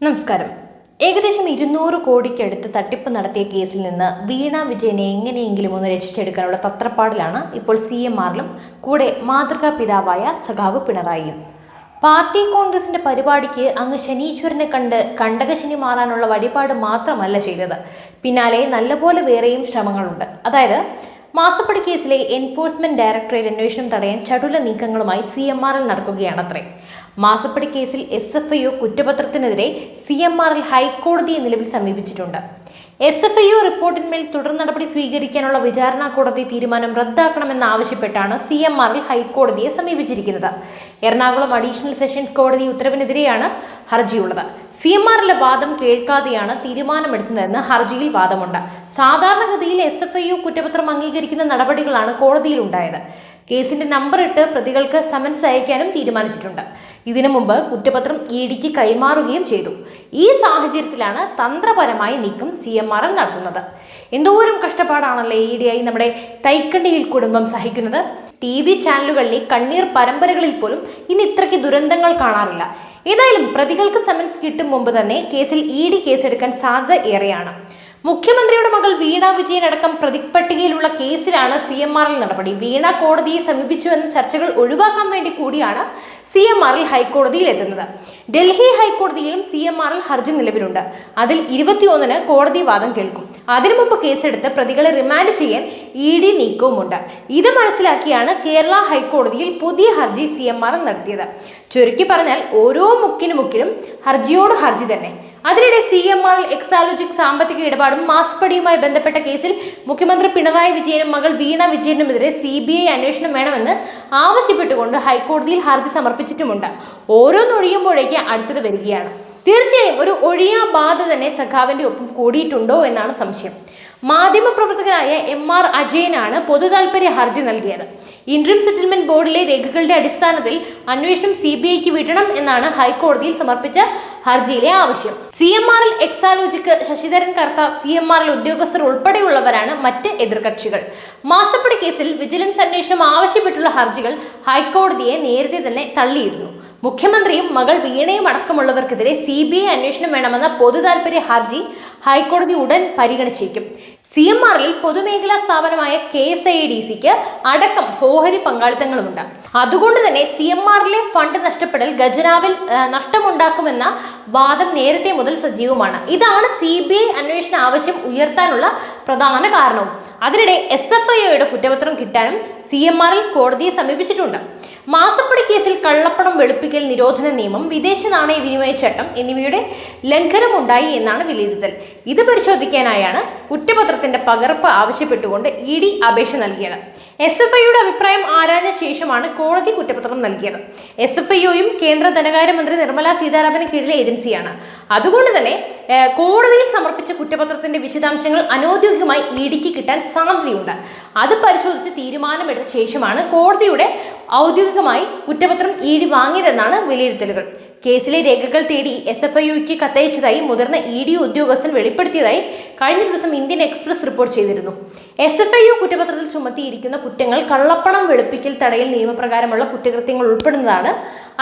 നമസ്കാരം. ഏകദേശം ഇരുന്നൂറ് കോടിക്കടുത്ത് തട്ടിപ്പ് നടത്തിയ കേസിൽ നിന്ന് വീണ വിജയനെ എങ്ങനെയെങ്കിലും ഒന്ന് രക്ഷിച്ചെടുക്കാനുള്ള തത്രപ്പാടിലാണ് ഇപ്പോൾ സി എം ആറിലും കൂടെ മാതൃകാ പിതാവായ സഖാവ് പിണറായിയും. പാർട്ടി കോൺഗ്രസിന്റെ പരിപാടിക്ക് അങ്ങ് ശനീശ്വരനെ കണ്ട് കണ്ടകശനി മാറാനുള്ള വഴിപാട് മാത്രമല്ല ചെയ്തത്. പിന്നാലെ നല്ലപോലെ വേറെയും ശ്രമങ്ങളുണ്ട്. അതായത് മാസപ്പടി കേസിലെ എൻഫോഴ്സ്മെന്റ് ഡയറക്ടറേറ്റ് അന്വേഷണം തടയാൻ ചടുല നീക്കങ്ങളുമായി സി എം ആറിൽ നടക്കുകയാണത്രേ. മാസപ്പടി കേസിൽ എസ് എഫ് ഐ ഒ കുറ്റപത്രത്തിനെതിരെ സി എം ആർ എൽ ഹൈക്കോടതിയെ നിലവിൽ സമീപിച്ചിട്ടുണ്ട്. എസ് എഫ് ഐ ഒ റിപ്പോർട്ടിന്മേൽ തുടർ നടപടി സ്വീകരിക്കാനുള്ള വിചാരണ കോടതി തീരുമാനം റദ്ദാക്കണമെന്നാവശ്യപ്പെട്ടാണ് സി എം ആർ എൽ ഹൈക്കോടതിയെ സമീപിച്ചിരിക്കുന്നത്. എറണാകുളം അഡീഷണൽ സെഷൻസ് കോടതി ഉത്തരവിനെതിരെയാണ് ഹർജിയുള്ളത്. സി എം ആറിലെ വാദം കേൾക്കാതെയാണ് തീരുമാനമെടുത്തതെന്ന് ഹർജിയിൽ വാദമുണ്ട്. സാധാരണഗതിയിൽ എസ് എഫ് ഐ യു കുറ്റപത്രം അംഗീകരിക്കുന്ന നടപടികളാണ് കോടതിയിലുണ്ടായത് കേസിന്റെ നമ്പർ ഇട്ട് പ്രതികൾക്ക് സമൻസ് അയക്കാനും തീരുമാനിച്ചിട്ടുണ്ട്. ഇതിനു മുമ്പ് കുറ്റപത്രം ഇ ഡിക്ക് കൈമാറുകയും ചെയ്തു. ഈ സാഹചര്യത്തിലാണ് തന്ത്രപരമായി നീക്കം സി എം ആർ എൽ നടത്തുന്നത്. എന്തോരം കഷ്ടപ്പാടാണല്ലേ ഇ ഡി ആയി നമ്മുടെ തൈക്കണ്ടിയിൽ കുടുംബം സഹിക്കുന്നത്? ടി വി ചാനലുകളിലെ കണ്ണീർ പരമ്പരകളിൽ പോലും ഇന്ന് ഇത്രയ്ക്ക് ദുരന്തങ്ങൾ കാണാറില്ല. ഏതായാലും പ്രതികൾക്ക് സമൻസ് കിട്ടും മുമ്പ് തന്നെ കേസിൽ ഇ ഡി കേസെടുക്കാൻ സാധ്യത ഏറെയാണ്. മുഖ്യമന്ത്രിയുടെ മകൾ വീണ വിജയൻ അടക്കം പ്രതിപട്ടികയിലുള്ള കേസിലാണ് സി എം ആറിൽ നടപടി. വീണ കോടതിയെ സമീപിച്ചു എന്ന ചർച്ചകൾ ഒഴിവാക്കാൻ വേണ്ടി കൂടിയാണ് സി എം ആറിൽ ഹൈക്കോടതിയിൽ എത്തുന്നത്. ഡൽഹി ഹൈക്കോടതിയിലും സി എം ആറിൽ ഹർജി നിലവിലുണ്ട്. അതിൽ ഇരുപത്തിയൊന്നിന് കോടതി വാദം കേൾക്കും. അതിനു മുമ്പ് കേസെടുത്ത് പ്രതികളെ റിമാൻഡ് ചെയ്യാൻ ഇ ഡി നീക്കവുമുണ്ട്. ഇത് മനസ്സിലാക്കിയാണ് കേരള ഹൈക്കോടതിയിൽ പുതിയ ഹർജി സി എം ആർ നടത്തിയത്. ചുരുക്കി പറഞ്ഞാൽ ഓരോ മുക്കിനു മുക്കിലും ഹർജിയോട് ഹർജി തന്നെ. അതിനിടെ സി എം ആർ എക്സാലോജിക് സാമ്പത്തിക ഇടപാടും മാസ്പടിയുമായി ബന്ധപ്പെട്ട കേസിൽ മുഖ്യമന്ത്രി പിണറായി വിജയനും മകൾ വീണ വിജയനുമെതിരെ സി ബി ഐ അന്വേഷണം വേണമെന്ന് ആവശ്യപ്പെട്ടുകൊണ്ട് ഹൈക്കോടതിയിൽ ഹർജി സമർപ്പിച്ചിട്ടുമുണ്ട്. ഓരോന്നൊഴിയുമ്പോഴേക്ക് അടുത്തത് വരികയാണ്. തീർച്ചയായും ഒരു ഒഴിയാ ബാധ തന്നെ സഖാവിന്റെ ഒപ്പം കൂടിയിട്ടുണ്ടോ എന്നാണ് സംശയം. മാധ്യമപ്രവർത്തകനായ എം ആർ അജയനാണ് പൊതുതാൽപര്യ ഹർജി നൽകിയത്. ഇൻട്രീം സെറ്റിൽമെന്റ് ബോർഡിലെ രേഖകളുടെ അടിസ്ഥാനത്തിൽ അന്വേഷണം സി ബി ഐക്ക് വിടണം എന്നാണ് ഹൈക്കോടതിയിൽ സമർപ്പിച്ച ഹർജിയിലെ ആവശ്യം. സി എം ആറിൽ Exalogic Sasidharan Kartha C M ആറിൽ ഉദ്യോഗസ്ഥർ ഉൾപ്പെടെയുള്ളവരാണ് മറ്റ് എതിർകക്ഷികൾ. മാസപ്പടി കേസിൽ വിജിലൻസ് അന്വേഷണം ആവശ്യപ്പെട്ടുള്ള ഹർജികൾ ഹൈക്കോടതിയെ നേരത്തെ തന്നെ തള്ളിയിരുന്നു. മുഖ്യമന്ത്രിയും മകൾ വീണയും അടക്കമുള്ളവർക്കെതിരെ സി ബി ഐ അന്വേഷണം വേണമെന്ന പൊതു താൽപര്യ ഹർജി ഹൈക്കോടതി ഉടൻ പരിഗണിച്ചേക്കും. സി എം ആറിൽ പൊതുമേഖലാ സ്ഥാപനമായ കെ എസ് ഐ ഡി സിക്ക് അടക്കം ഓഹരി പങ്കാളിത്തങ്ങളുമുണ്ട്. അതുകൊണ്ട് തന്നെ സി എം ആറിലെ ഫണ്ട് നഷ്ടപ്പെടൽ ഖജനാവിൽ നഷ്ടമുണ്ടാക്കുമെന്ന വാദം നേരത്തെ മുതൽ സജീവമാണ്. ഇതാണ് സി ബി ഐ അന്വേഷണ ആവശ്യം ഉയർത്താനുള്ള പ്രധാന കാരണവും അതിനിടെ എസ് എഫ് ഐയുടെ കുറ്റപത്രം കിട്ടാനും സി എം ആറിൽ കോടതിയെ സമീപിച്ചിട്ടുണ്ട്. മാസപ്പടി കേസിൽ കള്ളപ്പണം വെളുപ്പിക്കൽ നിരോധന നിയമം വിദേശ നാണയ വിനിമയ ചട്ടം എന്നിവയുടെ ലംഘനമുണ്ടായി എന്നാണ് വിലയിരുത്തൽ. ഇത് പരിശോധിക്കാനായാണ് കുറ്റപത്രത്തിന്റെ പകർപ്പ് ആവശ്യപ്പെട്ടുകൊണ്ട് ഇ ഡി അപേക്ഷ നൽകിയത്. എസ് എഫ് ഐയുടെ അഭിപ്രായം ആരാഞ്ഞ ശേഷമാണ് കോടതി കുറ്റപത്രം നൽകിയത്. എസ് എഫ് ഐയും കേന്ദ്ര ധനകാര്യമന്ത്രി നിർമ്മലാ സീതാരാമന് കീഴിലെ ഏജൻസിയാണ്. അതുകൊണ്ട് തന്നെ കോടതിയിൽ സമർപ്പിച്ച കുറ്റപത്രത്തിന്റെ വിശദാംശങ്ങൾ അനൌദ്യോഗികമായി ഇ ഡിക്ക് കിട്ടാൻ സാധ്യതയുണ്ട്. അത് പരിശോധിച്ച് തീരുമാനമെടുത്ത ശേഷമാണ് കോടതിയുടെ ഔദ്യോഗികമായി കുറ്റപത്രം ഇ ഡി വാങ്ങിയതെന്നാണ് വിലയിരുത്തലുകൾ. കേസിലെ രേഖകൾ തേടി എസ് എഫ് ഐ യുക്ക് കത്തയച്ചതായി മുതിർന്ന ഇ ഡി ഉദ്യോഗസ്ഥൻ വെളിപ്പെടുത്തിയതായി കഴിഞ്ഞ ദിവസം ഇന്ത്യൻ എക്സ്പ്രസ് റിപ്പോർട്ട് ചെയ്തിരുന്നു. എസ് എഫ് ഐ യു കുറ്റപത്രത്തിൽ ചുമത്തിയിരിക്കുന്ന കുറ്റങ്ങൾ കള്ളപ്പണം വെളുപ്പിക്കൽ തടയൽ നിയമപ്രകാരമുള്ള കുറ്റകൃത്യങ്ങൾ ഉൾപ്പെടുന്നതാണ്.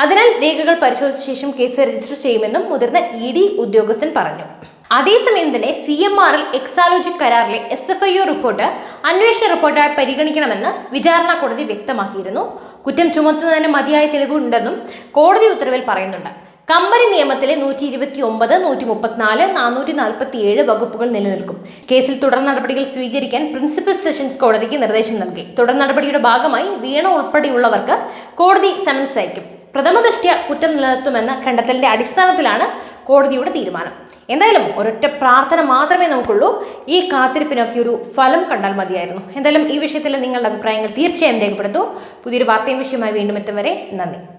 അതിനാൽ രേഖകൾ പരിശോധിച്ച ശേഷം കേസ് രജിസ്റ്റർ ചെയ്യുമെന്നും മുതിർന്ന ഇ ഡി ഉദ്യോഗസ്ഥൻ പറഞ്ഞു. അതേസമയം തന്നെ സി എം ആറിൽ എക്സാലോജിക് കരാറിലെ S F I O report അന്വേഷണ റിപ്പോർട്ടായി പരിഗണിക്കണമെന്ന് വിചാരണ കോടതി വ്യക്തമാക്കിയിരുന്നു. കുറ്റം ചുമത്തുന്നതിന് മതിയായ തെളിവുണ്ടെന്നും കോടതി ഉത്തരവിൽ പറയുന്നുണ്ട്. കമ്പനി നിയമത്തിലെ നൂറ്റി ഇരുപത്തി ഒമ്പത് നൂറ്റി മുപ്പത്തിനാല് നാനൂറ്റി നാൽപ്പത്തി ഏഴ് വകുപ്പുകൾ നിലനിൽക്കും. കേസിൽ തുടർ നടപടികൾ സ്വീകരിക്കാൻ പ്രിൻസിപ്പൽ സെഷൻസ് കോടതിക്ക് നിർദ്ദേശം നൽകി. തുടർ നടപടിയുടെ ഭാഗമായി വീണ ഉൾപ്പെടെയുള്ളവർക്ക് കോടതി സമൻസ് അയക്കും. പ്രഥമ ദൃഷ്ട്യ കുറ്റം നിലനിർത്തുമെന്ന കണ്ടെത്തലിന്റെ അടിസ്ഥാനത്തിലാണ് കോടതിയുടെ തീരുമാനം. എന്തായാലും ഒരൊറ്റ പ്രാർത്ഥന മാത്രമേ നമുക്കുള്ളൂ. ഈ കാത്തിരിപ്പിനൊക്കെ ഒരു ഫലം കണ്ടാൽ മതിയായിരുന്നു. എന്തായാലും ഈ വിഷയത്തിൽ നിങ്ങളുടെ അഭിപ്രായങ്ങൾ തീർച്ചയായും രേഖപ്പെടുത്തൂ. പുതിയൊരു വാർത്തയും വിഷയമായി വീണ്ടും എത്തും വരെ നന്ദി.